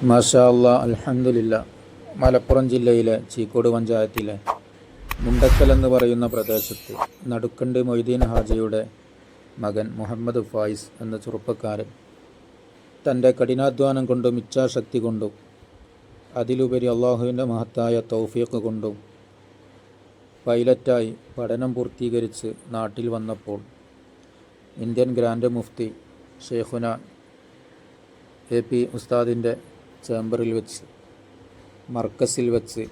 മാഷാ അലഹമില്ല മലപ്പുറം ജില്ലയിലെ ചീക്കോട് പഞ്ചായത്തിലെ മുണ്ടക്കൽ എന്ന് പറയുന്ന പ്രദേശത്ത് നടുക്കണ്ട് മൊയ്തീൻ ഹാജിയുടെ മകൻ മുഹമ്മദ് ഫായിസ് എന്ന ചെറുപ്പക്കാരൻ തന്റെ കഠിനാധ്വാനം കൊണ്ടും ഇച്ഛാശക്തി കൊണ്ടും അതിലുപരി അള്ളാഹുവിന്റെ മഹത്തായ തൗഫീഖ് കൊണ്ടും പൈലറ്റായി പഠനം പൂർത്തീകരിച്ച് നാട്ടിൽ വന്നപ്പോൾ Indian grand Mufti Shaikhuna A P ഉസ്താദിന്റെ ചേംബറിൽ വെച്ച് മർക്കസിൽ വെച്ച്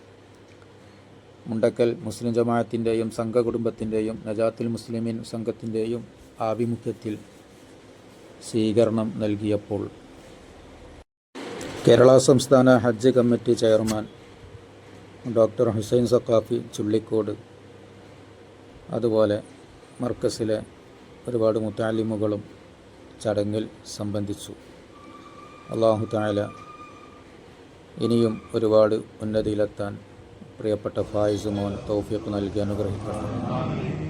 മുണ്ടക്കൽ മുസ്ലിം ജമാഅത്തിന്റെയും സംഘകുടുംബത്തിന്റെയും നജാത്തുൽ മുസ്ലിമീൻ സംഘത്തിന്റെയും ആഭിമുഖ്യത്തിൽ സ്വീകരണം നൽകിയപ്പോൾ കേരള സംസ്ഥാന ഹജ്ജ് committee chairman doctor Hussain Saqafi Chullikode അതുപോലെ മർക്കസിലെ ഒരുപാട് മുത്താലിമുകളും ചടങ്ങിൽ സംബന്ധിച്ചു. അള്ളാഹു താല ഇനിയും ഒരുപാട് ഉന്നതിയിലെത്താൻ പ്രിയപ്പെട്ട ഫായിസ് മോൻ തൗഫീഖ് നൽകി അനുഗ്രഹിക്കണം